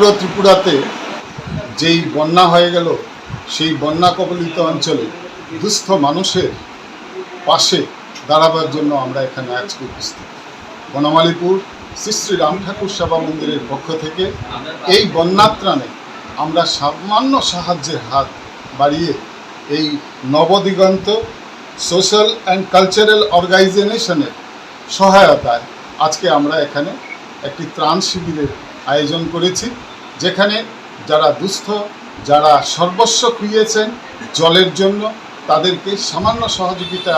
পুরো ত্রিপুরাতে যেই বন্যা হয়ে গেল, সেই বন্যা কবলিত অঞ্চলে দুস্থ মানুষের পাশে দাঁড়াবার জন্য আমরা এখানে আজকে উপস্থিত। বনমালীপুর শ্রী শ্রী রাম ঠাকুর সেবা মন্দিরের পক্ষ থেকে এই বন্যাত্রাণে আমরা সামান্য সাহায্যের হাত বাড়িয়ে এই নবদিগন্ত সোশ্যাল অ্যান্ড কালচারাল অর্গানাইজেশনের সহায়তায় আজকে আমরা এখানে একটি ত্রাণ শিবিরের আয়োজন করেছি, যেখানে যারা দুস্থ, যারা সর্বস্ব খুইয়েছেন জলের জন্য, তাদেরকে সামান্য সহযোগিতা,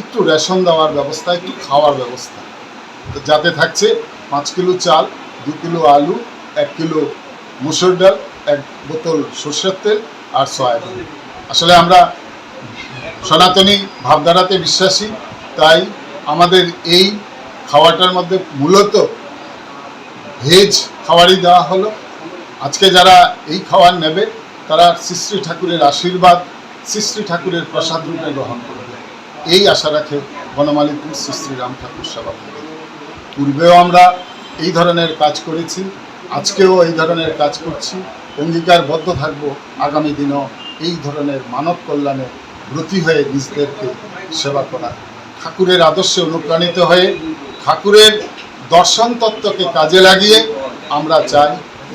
একটু রেশন দেওয়ার ব্যবস্থা, একটু খাওয়ার ব্যবস্থা। যাতে থাকছে পাঁচ কিলো চাল, দু কিলো আলু, এক কিলো মুসুর ডাল, এক বোতল সর্ষের তেল আর সয়াবিন। আসলে আমরা সনাতনী ভাবধারাতে বিশ্বাসী, তাই আমাদের এই খাওয়াটার মধ্যে মূলত ভেজ খাবারই দেওয়া হলো। আজকে যারা এই খাবার নেবে, তারা শ্রী ঠাকুরের আশীর্বাদ শ্রী ঠাকুরের প্রসাদ রূপে গ্রহণ করবে। এই আশা রাখে বনমালীপুর শ্রী শ্রী রাম ঠাকুর সেবা। পূর্বেও আমরা এই ধরনের কাজ করেছি, আজকেও এই ধরনের কাজ করছি। অঙ্গীকারবদ্ধ থাকব, আগামী দিনও এই ধরনের মানব কল্যাণে ব্রতী হয়ে নিজদেরকে সেবা করা। ঠাকুরের আদর্শে অনুপ্রাণিত হয়ে ঠাকুরের দর্শন তত্ত্বকে কাজে লাগিয়ে আমরা চাই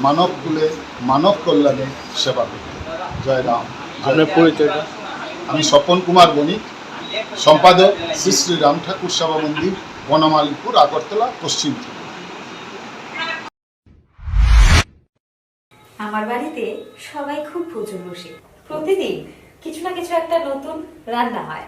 মানব কুলে মানব কল্যাণে সেবা করতে। জয় রাম জয় আপনার পরিচয়টা আমি স্বপন কুমার বণিক সম্পাদক শ্রী শ্রী রাম ঠাকুর সেবা মন্দির বনমালীপুর আগরতলা পশ্চিম আমার বাড়িতে সবাই খুব প্রচুর বসে। প্রতিদিন কিছু না কিছু একটা নতুন রান্না হয়।